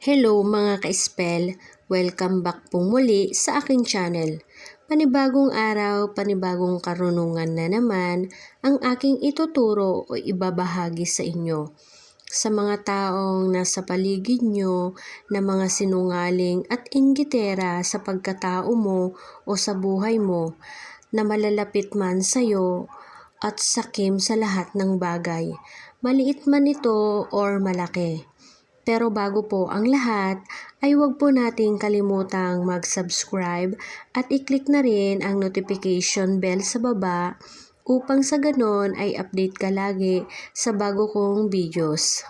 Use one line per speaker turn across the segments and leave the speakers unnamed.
Hello mga ka-spell! Welcome back po muli sa aking channel. Panibagong araw, panibagong karunungan na naman ang aking ituturo o ibabahagi sa inyo. Sa mga taong nasa paligid nyo na mga sinungaling at inggitera sa pagkatao mo o sa buhay mo na malalapit man sa'yo at sakim sa lahat ng bagay, maliit man ito or malaki. Pero bago po ang lahat, ay huwag po nating kalimutang mag-subscribe at i-click na rin ang notification bell sa baba upang sa ganon ay update ka lagi sa bago kong videos.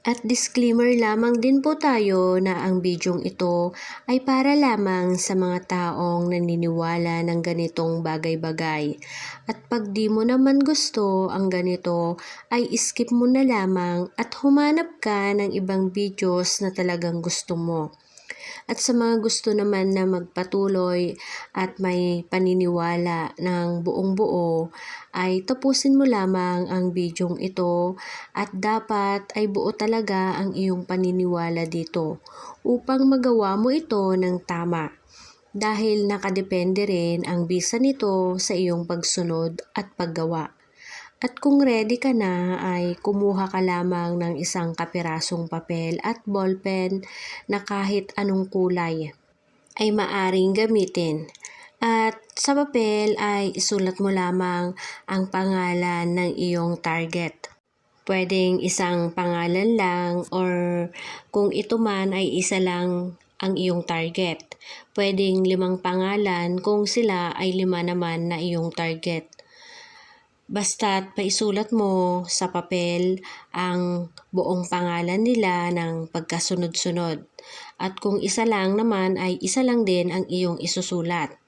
At disclaimer lamang din po tayo na ang bidyong ito ay para lamang sa mga taong naniniwala ng ganitong bagay-bagay. At pag di mo naman gusto ang ganito ay skip mo na lamang at humanap ka ng ibang videos na talagang gusto mo. At sa mga gusto naman na magpatuloy at may paniniwala ng buong buo, ay tapusin mo lamang ang bidyong ito at dapat ay buo talaga ang iyong paniniwala dito upang magawa mo ito ng tama. Dahil nakadepende rin ang bisa nito sa iyong pagsunod at paggawa. At kung ready ka na ay kumuha ka lamang ng isang kapirasong papel at ballpen na kahit anong kulay ay maaring gamitin. At sa papel ay isulat mo lamang ang pangalan ng iyong target. Pwedeng isang pangalan lang or kung ito man ay isa lang ang iyong target. Pwedeng limang pangalan kung sila ay lima naman na iyong target. Basta't paisulat mo sa papel ang buong pangalan nila ng pagkasunod-sunod. At kung isa lang naman ay isa lang din ang iyong isusulat.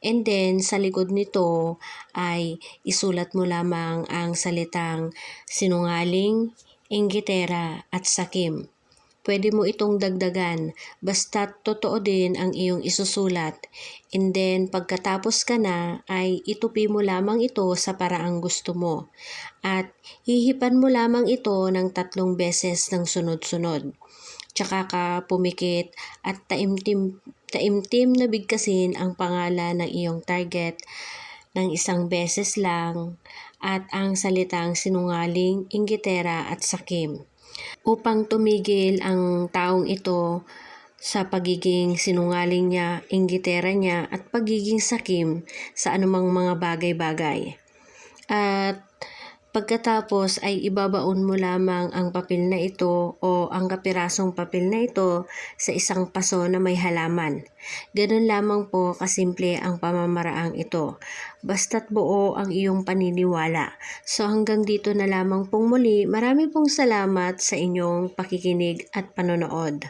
And then sa likod nito ay isulat mo lamang ang salitang sinungaling, inggitera at sakim. Pwede mo itong dagdagan basta totoo din ang iyong isusulat. And then pagkatapos ka na ay itupi mo lamang ito sa paraang gusto mo. At hihipan mo lamang ito ng tatlong beses ng sunod-sunod. Tsaka ka pumikit at taimtim, taimtim na bigkasin ang pangalan ng iyong target ng isang beses lang at ang salitang sinungaling, inggitera at sakim upang tumigil ang taong ito sa pagiging sinungaling niya, inggitera niya at pagiging sakim sa anumang mga bagay-bagay. At pagkatapos ay ibabaon mo lamang ang papel na ito o ang kapirasong papel na ito sa isang paso na may halaman. Ganun lamang po kasimple ang pamamaraang ito. Basta't buo ang iyong paniniwala. So hanggang dito na lamang pong muli. Marami pong salamat sa inyong pakikinig at panonood.